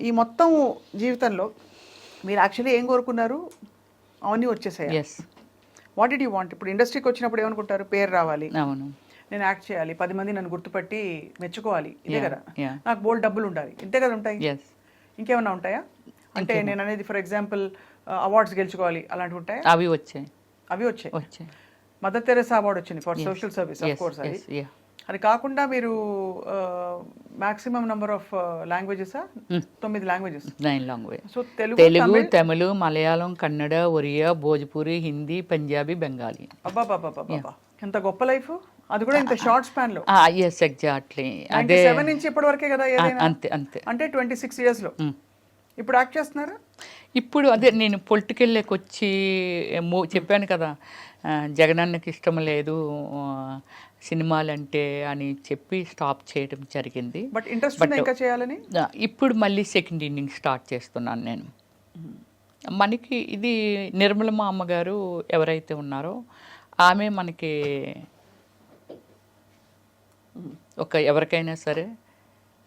ఈ మొత్తం జీవితంలో మీరు యాక్చువల్లీ ఏం కోరుకున్నారు? అవన్నీ వచ్చేసాయి? Yes what did you want ఇప్పుడు ఇండస్ట్రీకి వచ్చినప్పుడు ఏమనుకుంటారు? పేరు రావాలి. అవును. నేను యాక్ట్ చేయాలి. పది మంది నన్ను గుర్తుపట్టి మెచ్చుకోవాలి. ఇదే కదా. నాకు బోల్డ్ డబ్బులు ఉండాలి. ఇంతే కదా ఉంటాయి? ఎస్ ఇంకేమన్నా ఉంటాయా? అంటే నేను అనేది ఫర్ ఎగ్జాంపుల్ అవార్డ్స్ గెలుచుకోవాలి. అలాంటివి ఉంటాయా? అవి వచ్చాయి. అవి వచ్చాయి. వచ్చాయి. మదర్ తెరెసా అవార్డు వచ్చింది. For social service of course అది. అది కాకుండా మీరు మాక్సిమం నెంబర్ ఆఫ్ లాంగ్వేజెస్ తొమ్మిది languages nine language so Telugu Telugu Tamil Malayalam Kannada Oriya Bhojpuri Hindi Punjabi Bengali. అబ్బాబాబాబాబా ఎంత గొప్ప లైఫ్. అది కూడా ఇంత షార్ట్ స్పాన్లో. ఎస్ ఎగ్జాక్ట్లీ అదే సెవెన్ నుంచి ఇప్పటి వరకే కదా అంతే అంతే. అంటే ట్వంటీ సిక్స్ ఇయర్స్లో. ఇప్పుడు యాక్ట్ చేస్తున్నారా? ఇప్పుడు అదే నేను పొలిటికల్లోకి వచ్చి చెప్పాను కదా జగనన్నకి ఇష్టం లేదు సినిమాలంటే అని చెప్పి స్టాప్ చేయడం జరిగింది. బట్ ఇంట్రెస్ట్ ఇంకా చేయాలని? ఇప్పుడు మళ్ళీ సెకండ్ ఇన్నింగ్ స్టార్ట్ చేస్తున్నాను నేను. మనకి ఇది నిర్మలమ్మ అమ్మగారు ఎవరైతే ఉన్నారో ఆమె మనకి ఒక ఎవరికైనా సరే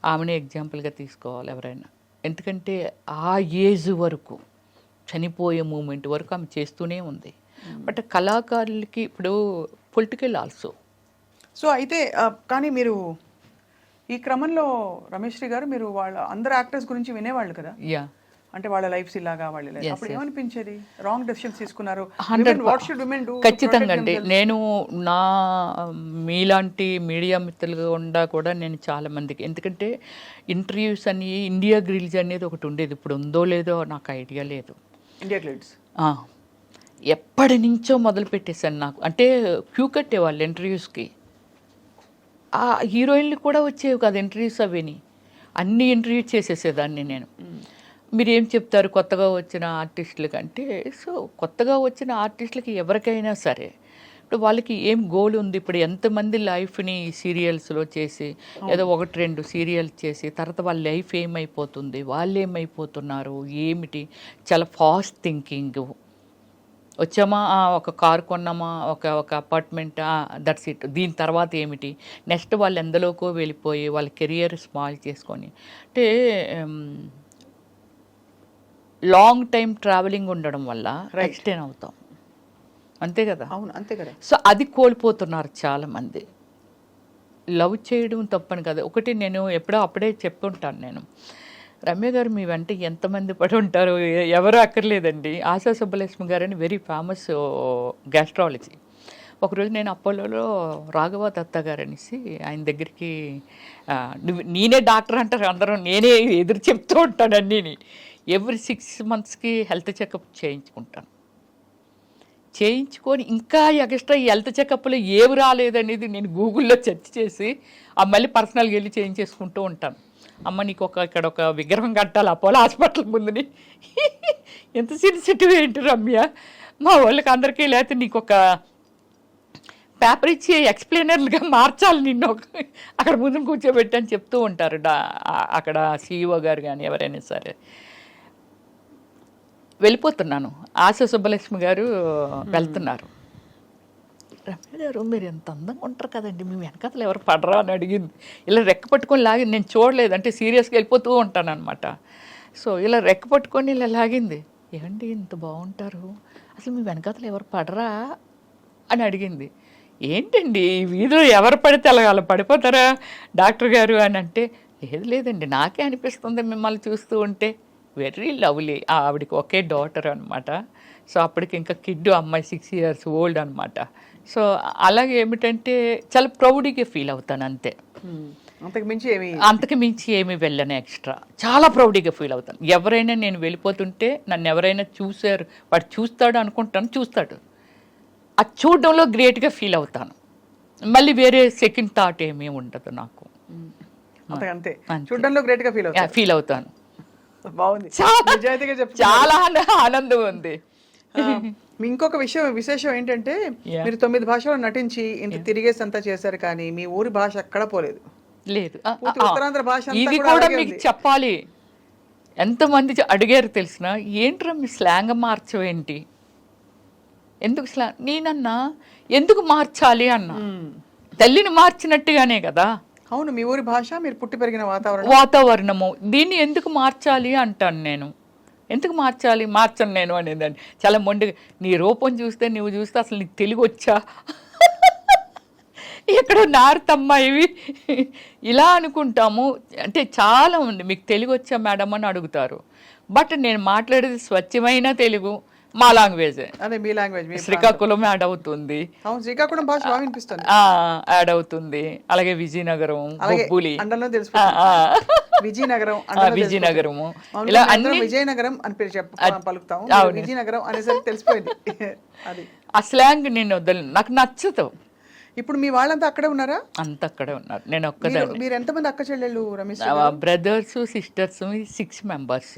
ఆమెనే ఎగ్జాంపుల్గా తీసుకోవాలి ఎవరైనా. ఎందుకంటే ఆ ఏజ్ వరకు చనిపోయే మూమెంట్ వరకు ఆమె చేస్తూనే ఉంది. బట్ కళాకారులకి ఇప్పుడు పొలిటికల్ ఆల్సో సో అయితే కానీ మీరు ఈ క్రమంలో రమేష్ శ్రీ గారు మీరు వాళ్ళ అందరు యాక్టర్స్ గురించి వినేవాళ్ళు కదా? యా అంటే వాళ్ళ లైఫ్స్ ఇలాగా వాళ్ళ life. Yes, అప్పుడు yes. ఏమనిపించేది? రాంగ్ డెసిషన్స్ తీసుకున్నారు. Hundred what should women do ఖచ్చితంగా అండి. నేను నా మీలాంటి మీడియా మిత్రులుగా ఉండా కూడా నేను చాలా మందికి. ఎందుకంటే ఇంటర్వ్యూస్ అని ఇండియా గ్రిల్స్ అనేది ఒకటి ఉండేది. ఇప్పుడు ఉందో లేదో నాకు ఐడియా లేదు. ఇండియా గ్లిడ్స్ ఆ, ఎప్పటి నుంచో మొదలు పెట్టేశాను నాకు. అంటే క్యూ కట్టేవాళ్ళు ఇంటర్వ్యూస్కి. ఆ హీరోయిన్లు కూడా వచ్చేవి కాదు ఇంటర్వ్యూస్ అవిని అన్ని ఇంటర్వ్యూ చేసేసేదాన్ని నేను. మీరు ఏం చెప్తారు? కొత్తగా వచ్చిన ఆర్టిస్టులకి అంటే సో కొత్తగా వచ్చిన ఆర్టిస్టులకి ఎవరికైనా సరే ఇప్పుడు వాళ్ళకి ఏం గోల్ ఉంది? ఇప్పుడు ఎంతమంది లైఫ్ని సీరియల్స్లో చేసి ఏదో ఒకటి రెండు సీరియల్స్ చేసి తర్వాత వాళ్ళ లైఫ్ ఏమైపోతుంది? వాళ్ళు ఏమైపోతున్నారు? ఏమిటి? చాలా ఫాస్ట్ థింకింగ్. వచ్చామా? ఆ, ఒక కారు కొన్నామా? ఒక ఒక అపార్ట్మెంట్ దట్స్ ఇట్. దీని తర్వాత ఏమిటి? నెక్స్ట్ వాళ్ళు ఎందులోకో వెళ్ళిపోయి వాళ్ళ కెరియర్ స్మాల్ చేసుకొని. అంటే లాంగ్ టైం ట్రావెలింగ్ ఉండడం వల్ల ఎక్స్టెన్ అవుతాం. అంతే కదా? అవును అంతే కదా. సో అది కోల్పోతున్నారు చాలామంది. లవ్ చేయడం తప్పని కదా. ఒకటి నేను ఎప్పుడో అప్పుడే చెప్పుంటాను నేను. రమ్య గారు మీ వెంట ఎంతమంది పడి ఉంటారు ఎవరు అక్కర్లేదండి. ఆశా సుబ్బలక్ష్మి గారు అని వెరీ ఫేమస్ గ్యాస్ట్రాలజీ ఒకరోజు నేను అపోలోలో రాఘవ దత్త గారు అనేసి ఆయన దగ్గరికి నువ్వు నేనే డాక్టర్ అంటారు అందరూ నేనే ఎదురు చెప్తూ ఉంటాను అన్నీని. ఎవ్రీ సిక్స్ మంత్స్కి హెల్త్ చెకప్ చేయించుకుంటాను. చేయించుకొని ఇంకా ఎక్స్ట్రా ఈ హెల్త్ చెకప్లో ఏవి రాలేదనేది నేను గూగుల్లో సెర్చ్ చేసి ఆ మళ్ళీ పర్సనల్గా వెళ్ళి చేయించేసుకుంటూ ఉంటాను. అమ్మ నీకు ఒక ఇక్కడ ఒక విగ్రహం కట్టాలి అపోలో హాస్పిటల్ ముందుని. ఎంత సెన్సిటివ్ ఏంటి రమ్య? మా వాళ్ళకి అందరికీ లేకపోతే నీకు ఒక పేపర్ ఇచ్చి ఎక్స్ప్లెయినర్లుగా మార్చాలి నిన్ను. ఒక అక్కడ ముందు కూర్చోబెట్టి అని చెప్తూ ఉంటారు డా అక్కడ సీఈఓ గారు కానీ ఎవరైనా సరే. వెళ్ళిపోతున్నాను. ఆశ సుబ్బలక్ష్మి గారు వెళ్తున్నారు. రమ్య గారు మీరు ఎంత అందంగా ఉంటారు కదండి మీ వెనకతలు ఎవరు పడరా అని అడిగింది. ఇలా రెక్క పట్టుకొని లాగింది. నేను చూడలేదు అంటే సీరియస్గా వెళ్ళిపోతూ ఉంటాను అనమాట సో ఇలా రెక్క పట్టుకొని ఇలా లాగింది. ఏమండి ఇంత బాగుంటారు? అసలు మీ వెనకతలు ఎవరు పడరా? అని అడిగింది. ఏంటండి ఈ వీధిలో ఎవరు పడితే అలా అలా పడిపోతారా డాక్టర్ గారు? అని అంటే లేదు లేదండి నాకే అనిపిస్తుంది మిమ్మల్ని చూస్తూ ఉంటే. Very lovely. ఆవిడకి ఒకే డాటర్ అనమాట సో అప్పటికి ఇంకా కిడ్ అమ్మాయి సిక్స్ ఇయర్స్ ఓల్డ్ అనమాట సో అలాగే ఏమిటంటే చాలా ప్రౌడ్గా ఫీల్ అవుతాను అంతే. అంతకు మించి ఏమి అంతకు మించి ఏమి వెళ్ళను ఎక్స్ట్రా. చాలా ప్రౌడ్గా ఫీల్ అవుతాను. ఎవరైనా నేను వెళ్ళిపోతుంటే నన్ను ఎవరైనా చూశారు వాడు చూస్తాడు అనుకుంటాను చూస్తాడు. అది చూడడంలో గ్రేట్గా ఫీల్ అవుతాను. మళ్ళీ వేరే సెకండ్ థాట్ ఏమీ ఉండదు నాకు. అంత. చూడడంలో గ్రేట్గా ఫీల్ అవుతుంది ఫీల్ అవుతాను. బాగుంది. చాలా ఆనందం ఉంది. ఇంకొక విషయం విశేషం ఏంటంటే. మీరు తొమ్మిది భాషల్లో నటించి ఇంత తిరిగేసి అంతా చేశారు కానీ మీ ఊరి భాష ఎక్కడ పోలేదు. లేదు. ఉత్తరాంధ్ర భాష ఇది కూడా మీకు. చెప్పాలి. ఎంతమంది అడిగారు తెలిసిన ఏంట్రా మీ స్లాంగ్ మార్చవేంటి? ఎందుకు స్లాంగ్ నేనన్నా? ఎందుకు మార్చాలి? అన్నా. తల్లిని మార్చినట్టుగానే కదా. అవును మీ ఊరి భాష మీరు పుట్టి పెరిగిన వాతావరణం. వాతావరణము. దీన్ని ఎందుకు మార్చాలి అంటాను నేను. ఎందుకు మార్చాలి? మార్చను నేను అనేదాన్ని చాలా మొండి నీ రూపం చూస్తే నువ్వు చూస్తే అసలు నీకు తెలుగు వచ్చా ఎక్కడో నారుతమ్మా ఇవి. ఇలా అనుకుంటాము. అంటే చాలా ఉంది. మీకు తెలుగు వచ్చా మేడం? అని అడుగుతారు. బట్ నేను మాట్లాడేది స్వచ్ఛమైన తెలుగు. మా లాంగ్వేజే. అదే మీ లాంగ్వేజ్ మీ శ్రీకాకుళం యాడ్ అవుతుంది. అవును శ్రీకాకుళం భాష బాగా వినిపిస్తుంది. యాడ్ అవుతుంది. అలాగే విజయనగరం బొబ్బులి. విజయనగరం అవును, ఇలా అందరం అన్ని విజయనగరం అని పేరు చెప్ప పలుకుతాం. విజయనగరం అనేసరికి తెలిసిపోయింది. అది. ఆ స్లాంగ్ నేను వదలను. నాకు నచ్చదు. ఇప్పుడు మీ వాళ్ళంతా అక్కడే ఉన్నారా? అంత అక్కడే ఉన్నారు. నేను మీరు ఒక్కదాన్ని. మీరు ఎంతమంది అక్క చెల్లెళ్ళు Ramesh brothers sisters six members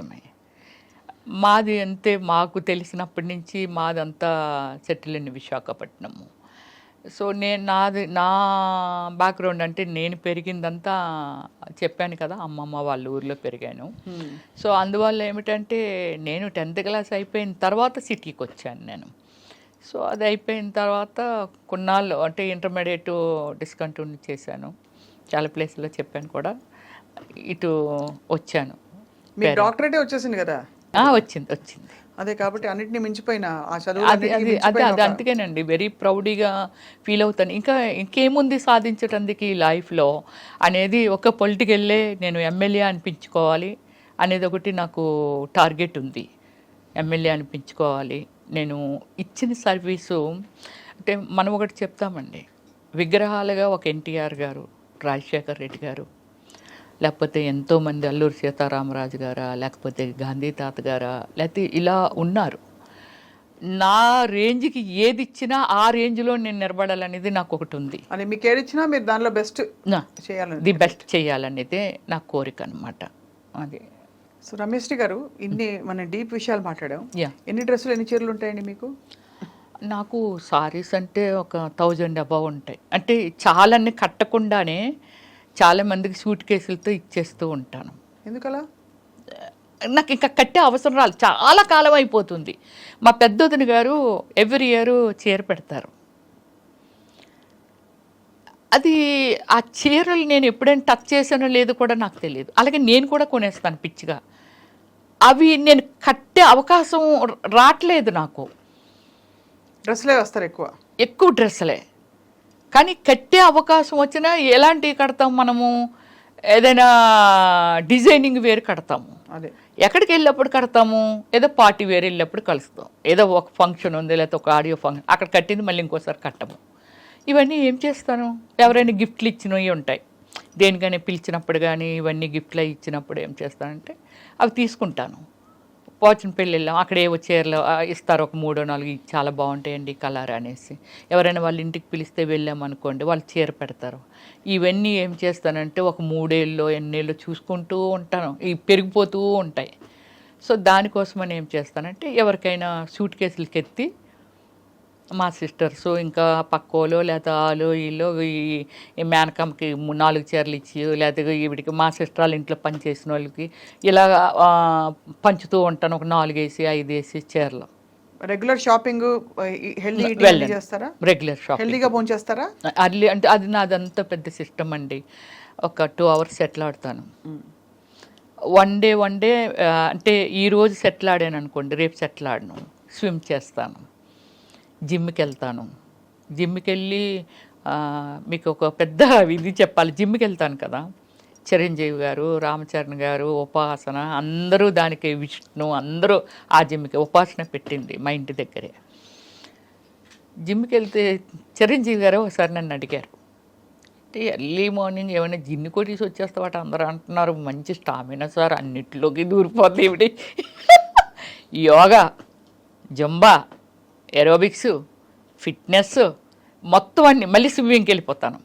మాది అంతే మాకు తెలిసినప్పటి నుంచి మాదంతా సెటిల్ ఇన్ విశాఖపట్నము. సో నేను నాది నా బ్యాక్గ్రౌండ్ అంటే నేను పెరిగిందంతా చెప్పాను కదా అమ్మమ్మ వాళ్ళ ఊర్లో పెరిగాను. సో అందువల్ల ఏమిటంటే నేను టెన్త్ క్లాస్ అయిపోయిన తర్వాత సిటీకి వచ్చాను నేను. సో అది అయిపోయిన తర్వాత కొన్నాళ్ళు అంటే ఇంటర్మీడియట్ డిస్కంటిన్యూ చేశాను. చాలా ప్లేస్లో చెప్పాను కూడా. ఇటు వచ్చాను. మీ డాక్టరేటే వచ్చేసింది కదా? వచ్చింది వచ్చింది. అదే కాబట్టి అన్నిటిని మించిపోయిన ఆ చదువు అది అది అది అది అందుకేనండి వెరీ ప్రౌడ్గా ఫీల్ అవుతాను. ఇంకా ఇంకేముంది సాధించటానికి లైఫ్లో అనేది ఒక పొలిటికల్లే నేను ఎమ్మెల్యే అనిపించుకోవాలి అనేది ఒకటి నాకు టార్గెట్ ఉంది. ఎమ్మెల్యే అనిపించుకోవాలి. నేను ఇచ్చిన సర్వీసు అంటే మనం ఒకటి చెప్తామండి. విగ్రహాలుగా ఒక ఎన్టీఆర్ గారు రాజశేఖర్ రెడ్డి గారు లేకపోతే ఎంతోమంది అల్లూరి సీతారామరాజు గారా లేకపోతే గాంధీ తాత గారా లేకపోతే ఇలా ఉన్నారు. నా రేంజ్కి ఏది ఇచ్చినా ఆ రేంజ్లో నేను నిలబడాలనేది నాకు ఒకటి ఉంది. అది మీకు ఏది ఇచ్చినా మీరు దానిలో బెస్ట్ చేయాలని ది బెస్ట్ చేయాలనేదే నా కోరిక అనమాట అది. సో రమేష్ గారు ఇన్ని మన డీప్ విషయాలు మాట్లాడాం. యా. ఎన్ని డ్రెస్సులు ఎన్ని చీరలు ఉంటాయండి మీకు? నాకు సారీస్ అంటే ఒక థౌజండ్ అబవ్ ఉంటాయి. అంటే చాలాన్ని కట్టకుండానే చాలా మందికి సూట్ కేసులతో ఇచ్చేస్తూ ఉంటాను. ఎందుకలా? నాకు ఇంకా కట్టే అవసరం రాదు. చాలా కాలం అయిపోతుంది. మా పెద్దొదిన గారు ఎవ్రీ ఇయర్ చీర పెడతారు. అది ఆ చీరలు నేను ఎప్పుడైనా టచ్ చేశానో లేదో కూడా నాకు తెలియదు. అలాగే నేను కూడా కొనేస్తాను పిచ్చిగా. అవి నేను కట్టే అవకాశం రావట్లేదు నాకు. డ్రెస్సులే వస్తారు ఎక్కువ. ఎక్కువ డ్రెస్సులే. కానీ కట్టే అవకాశం వచ్చినా ఎలాంటివి కడతాం మనము? ఏదైనా డిజైనింగ్ వేరు కడతాము. అదే. ఎక్కడికి వెళ్ళినప్పుడు కడతాము? ఏదో పార్టీ వేరు వెళ్ళినప్పుడు కలుస్తాం. ఏదో ఒక ఫంక్షన్ ఉంది లేకపోతే ఒక ఆడియో ఫంక్షన్. అక్కడ కట్టింది మళ్ళీ ఇంకోసారి కట్టము. ఇవన్నీ ఏం చేస్తాను ఎవరైనా గిఫ్ట్లు ఇచ్చినవి ఉంటాయి. దేనికైనా పిలిచినప్పుడు కానీ ఇవన్నీ గిఫ్ట్లు ఇచ్చినప్పుడు ఏం చేస్తానంటే అవి తీసుకుంటాను. పోచిన పెళ్ళి వెళ్ళాం అక్కడ ఏవో చీరలు ఇస్తారు ఒక మూడో నాలుగు చాలా బాగుంటాయండి కలర్ అనేసి. ఎవరైనా వాళ్ళ ఇంటికి పిలిస్తే వెళ్ళాం అనుకోండి వాళ్ళు చీర పెడతారు. ఇవన్నీ ఏం చేస్తానంటే ఒక మూడేళ్ళు ఎన్నేళ్ళు చూసుకుంటూ ఉంటాను. ఇవి పెరిగిపోతూ ఉంటాయి. సో దానికోసమని ఏం చేస్తానంటే ఎవరికైనా సూట్ కేసులకి ఎత్తి మా సిస్టర్స్ ఇంకా పక్కోలో లేకపోతే వాళ్ళు వీళ్ళు ఈ మేనకమ్మకి నాలుగు చీరలు ఇచ్చి లేకపోతే ఈవిడికి మా సిస్టర్ వాళ్ళ ఇంట్లో పని చేసిన వాళ్ళకి ఇలా పంచుతూ ఉంటాను. ఒక నాలుగు వేసి ఐదు వేసి చీరలు. Regular shopping healthy. చేస్తారా? రెగ్యులర్ షాప్ హెల్దీగా భోజనం చేస్తారా అర్లీ అంటే అది నాదంతా పెద్ద సిస్టమ్ అండి. ఒక టూ అవర్స్ సెటిల్ ఆడతాను. వన్ డే వన్ డే అంటే ఈ రోజు సెటిల్ ఆడాను అనుకోండి రేపు సెటిల్ ఆడను. స్విమ్ చేస్తాను. జిమ్కి వెళ్తాను జిమ్కి వెళ్ళి మీకు ఒక పెద్ద ఇది చెప్పాలి. జిమ్కి వెళ్తాను కదా. చిరంజీవి గారు రామచరణ్ గారు ఉపాసన అందరూ దానికి విష్ణు అందరూ ఆ జిమ్కి ఉపాసన పెట్టింది మా ఇంటి దగ్గరే. జిమ్కి వెళ్తే చిరంజీవి గారు ఒకసారి నన్ను అడిగారు. అంటే ఎర్లీ మార్నింగ్ ఏమైనా జిన్ని కొట్టేసి వచ్చేస్తావాట అందరూ అంటున్నారు. మంచి స్టామినా సార్ అన్నిటిలోకి దూరిపోతుంది ఇవిడి యోగా జంబా ఎరోబిక్స్ ఫిట్నెస్ మొత్తం అన్ని. మళ్ళీ స్విమ్మింగ్కి వెళ్ళిపోతాను.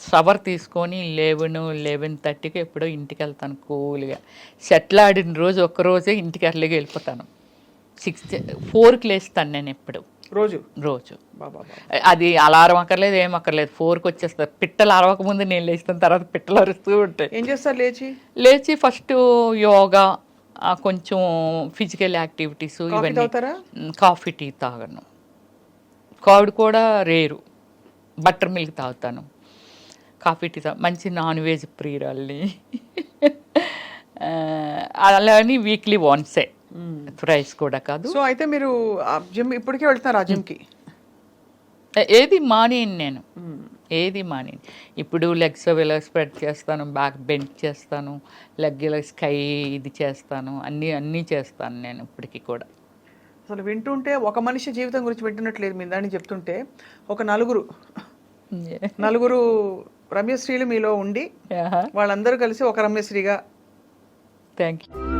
సవర్ తీసుకొని లెవెన్ లెవెన్ థర్టీకి ఎప్పుడో ఇంటికి వెళ్తాను కూల్గా. సెటిల్ ఆడిన రోజు ఒక్క రోజే ఇంటికి ఎర్లీగా వెళ్ళిపోతాను. సిక్స్ ఫోర్కి లేస్తాను నేను ఎప్పుడు. రోజు? రోజు. బాబా. అది అలారం అక్కర్లేదు ఏం అక్కర్లేదు. ఫోర్కి వచ్చేస్తారు. పిట్టలు అరవక ముందు నేను లేచిన తర్వాత పిట్టలు అరుస్తూ ఉంటాయి. ఏం చేస్తారు లేచి? లేచి ఫస్ట్ యోగా కొంచెం ఫిజికల్ యాక్టివిటీస్ ఇవన్నీ. కాఫీ టీ తాగను. కర్డ్ కూడా రేరు. బటర్ మిల్క్ తాగుతాను. కాఫీ టీ తా- మంచి నాన్ వెజ్ ప్రియురాల్ని. ఆ, అలా అని వీక్లీ వన్సే ఫ్రైస్ కూడా కాదు. సో అయితే మీరు జిమ్ ఇప్పటికే వెళ్తున్నారు ఆ జిమ్కి ఏది మానేను నేను. ఏది మానేను ఇప్పుడు లెగ్స్ ఇలా స్ప్రెడ్ చేస్తాను బ్యాక్ బెండ్ చేస్తాను లెగ్ ఇలా స్కై ఇది చేస్తాను అన్నీ అన్నీ చేస్తాను నేను ఇప్పటికీ కూడా. అసలు వింటుంటే ఒక మనిషి జీవితం గురించి వింటున్నట్లేదు మీరు దాన్ని చెప్తుంటే ఒక నలుగురు నలుగురు రమ్యశ్రీలు మీలో ఉండి వాళ్ళందరూ కలిసి ఒక రమ్యశ్రీగా థ్యాంక్ యూ